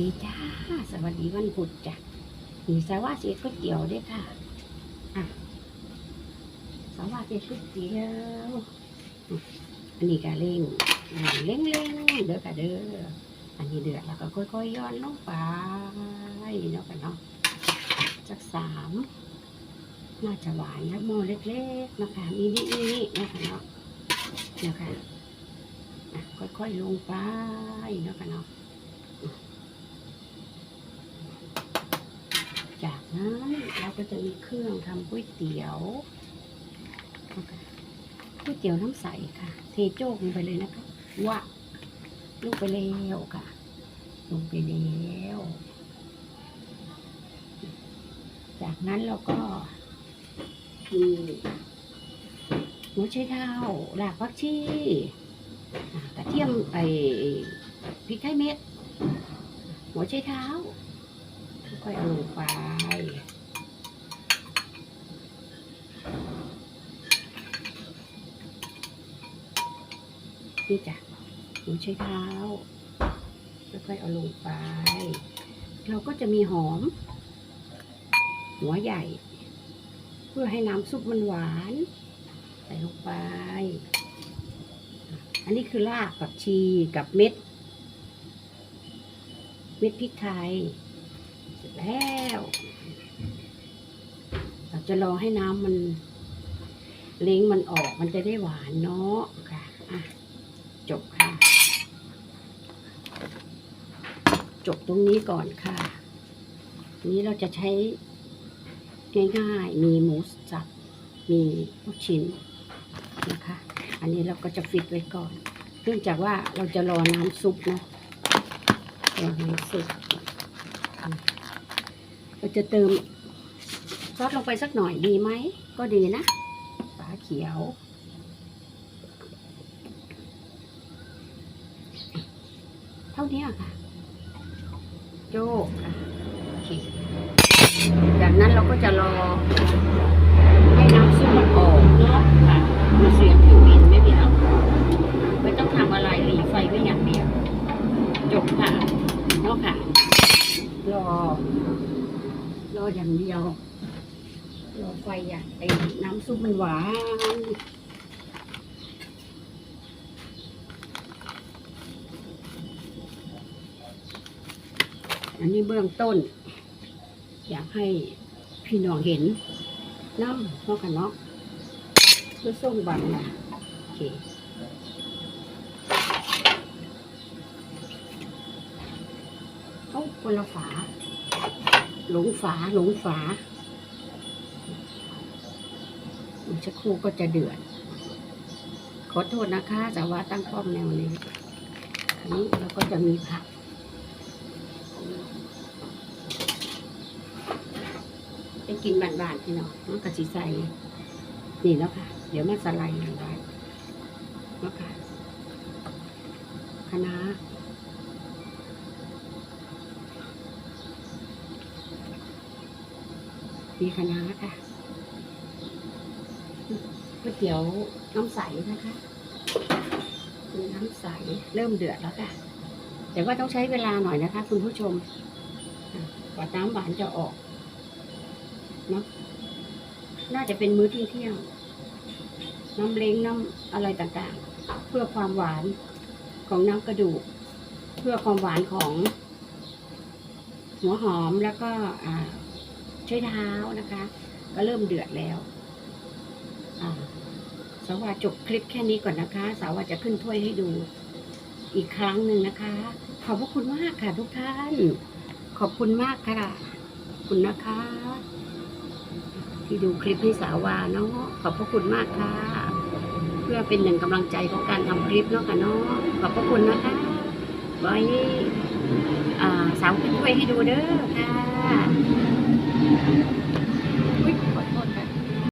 ดีจ้า สวัสดีวันพุธจ้ะมีสาวาเสียก๋วยเตี๋ยวด้วยค่ะ อะ สาวาเสียก๋วยเตี๋ยว อันนี้ก็เร่งเร่งเร่งเด้อค่ะเด้อ อันนี้เดือดแล้วก็ค่อยๆย้อนลงไปเนาะกันเนาะจักสามน่าจะหวานนะหม้อเล็กๆนะคะมีนี่นี่นี่เนาะค่ะเนาะนะคะอะค่อยๆลงไปเนาะค่ะเนาะ จากนั้น เราก็จะมีเครื่องทำก๋วยเตี๋ยวก๋วยเตี๋ยวน้ำใสค่ะ เทโจกลงไปเลยนะคะวะลงไปแล้วค่ะ ลงไปแล้ว จากนั้นเราก็มีหัวไชเท้ารากผักชีกระเทียมไอพริกไทยเม็ด หัวไชเท้า ค่อยเอาลงไปนี่จ้ะหนูใช้เท้าค่อยๆเอาลงไป เราก็จะมีหอม หัวใหญ่ เพื่อให้น้ำซุปมันหวาน ใส่ลงไป อันนี้คือรากผักชีกับเม็ด เม็ดพริกไทย แล้ว เราจะรอให้น้ำมันเล้งมันออกมันจะได้หวานเนาะค่ะอะ จบค่ะ จบตรงนี้ก่อนค่ะ นี้เราจะใช้ ง่ายๆ มีหมูสับ มีลูกชิ้นนะคะ อันนี้เราก็จะฟิตไว้ก่อนเนื่องจากว่าเราจะรอน้ำซุปเนาะรอน้ำซุป เราจะเติมซอสลงไปสักหน่อยดีไหม ก็ดีนะฝาเขียวเท่านี้ค่ะ โจกค่ะโอเคจากนั้นเราก็จะรอให้น้ำซุปมันออกเนาะค่ะมีเสียงผิวอินไม่มีแล้วไม่ต้องทำอะไรหลีไฟไว้อย่างเดียว จบค่ะเนาะค่ะ รอ ร อย่างเดียวรอไฟอย่างไอ้น้ำซุปมันหวานอันนี้เบื้องต้น อยากให้พี่น้องเห็นน้ำพราะกันเนาะเพื่อส่งบังนะโอเคเอาคนละฝา หลงฝาหลงฝาอีกสักครู่ก็จะเดือด ขอโทษนะคะแต่ว่าตั้งป้อมแนวนี้อันนี้เราก็จะมีผักเป็นกินบานๆพี่น้องมันกะสิใสนี่แล้วค่ะ เดี๋ยวมาสไลด์ลงไปแล้วค่ะคะ มีคะน้าค่ะก๋วยเตี๋ยวน้ำใสนะคะมีน้ำใสเริ่มเดือดแล้วค่ะ แต่ว่าต้องใช้เวลาหน่อยนะคะ คุณผู้ชมกว่าน้ำหวานจะออกเนาะน่าจะเป็นมื้อเที่ยงเที่ยงน้ำเล้งน้ำอะไรต่างๆ เพื่อความหวานของน้ำกระดูก เพื่อความหวานของหัวหอมแล้วก็ อ่าใช้เท้านะคะ ก็เริ่มเดือดแล้วอ่าสาวาจบคลิปแค่นี้ก่อนนะคะ สาวาจะขึ้นถ้วยให้ดูอีกครั้งหนึ่งนะคะ ขอบพระคุณมากค่ะทุกท่าน ขอบคุณมากค่ะคุณนะคะ ที่ดูคลิปให้สาวาเนาะขอบพระคุณมากค่ะ เพื่อเป็นหนึ่งกำลังใจของการทำคลิปเนาะค่ะเนาะขอบพระคุณนะคะไว้สาวขึ้นถ้วยให้ดูเด้อค่ะ Thank you.